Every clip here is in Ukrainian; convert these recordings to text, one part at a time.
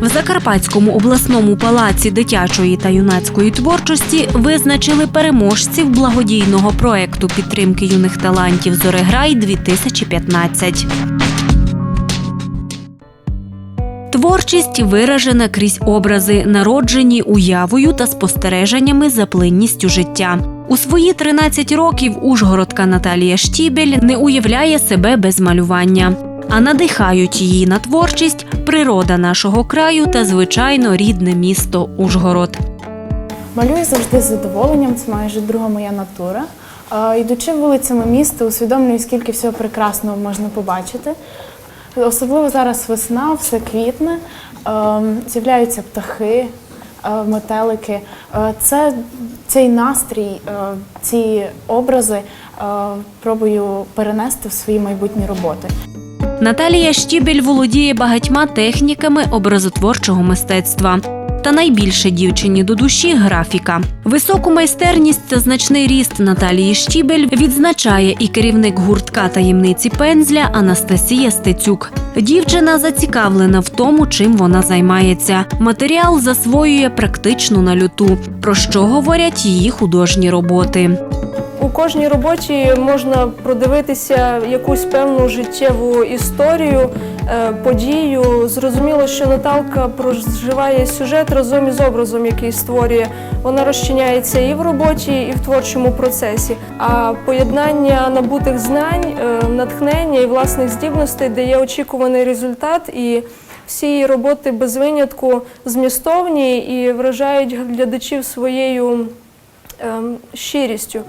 В Закарпатському обласному палаці дитячої та юнацької творчості визначили переможців благодійного проекту підтримки юних талантів Зореграй 2015 Творчість виражена крізь образи, народжені уявою та спостереженнями за плинністю життя. У свої 13 років ужгородка Наталія Штібель не уявляє себе без малювання. А надихають її на творчість природа нашого краю та, звичайно, рідне місто Ужгород. Малюю завжди з задоволенням, це майже друга моя натура. Йдучи вулицями міста, усвідомлюю, скільки всього прекрасного можна побачити. Особливо зараз весна, все квітне, з'являються птахи, метелики. Це цей настрій, ці образи пробую перенести в свої майбутні роботи. Наталія Штібель володіє багатьма техніками образотворчого мистецтва. Та найбільше дівчині до душі графіка. Високу майстерність та значний ріст Наталії Штібель відзначає і керівник гуртка таємниці пензля Анастасія Стецюк. Дівчина зацікавлена в тому, чим вона займається. Матеріал засвоює практично на люту, про що говорять її художні роботи. Кожній роботі можна продивитися якусь певну життєву історію, е, подію. Зрозуміло, що Наталка проживає сюжет разом із образом, який створює. Вона розчиняється і в роботі, і в творчому процесі. А поєднання набутих знань, е, натхнення і власних здібностей дає очікуваний результат. І всі її роботи без винятку змістовні і вражають глядачів своєю ем, щирістю.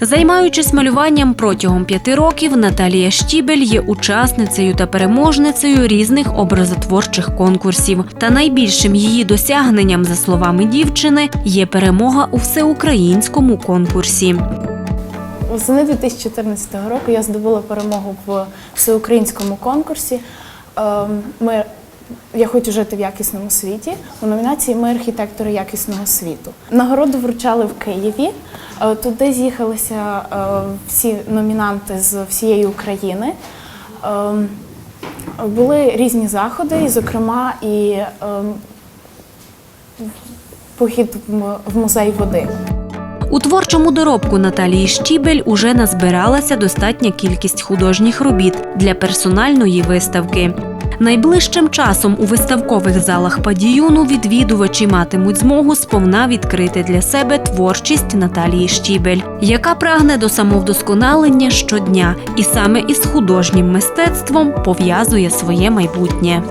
Займаючись малюванням протягом п'яти років, Наталія Штібель є учасницею та переможницею різних образотворчих конкурсів. Та найбільшим її досягненням, за словами дівчини, є перемога у всеукраїнському конкурсі. Восени 2014 року я здобула перемогу в всеукраїнському конкурсі. Ем, Ми, я хочу жити в якісному світі у номінації Ми архітектори якісного світу. Нагороду вручали в Києві. Е, Туди з'їхалися е, всі номінанти з всієї України. Ем, Були різні заходи, і, зокрема, і ем, похід в- музей води. У творчому доробку Наталії Штібель уже назбиралася достатня кількість художніх робіт для персональної виставки. Найближчим часом у виставкових залах падіюну відвідувачі матимуть змогу сповна відкрити для себе творчість Наталії Щібель, яка прагне до самовдосконалення щодня і саме із художнім мистецтвом пов'язує своє майбутнє.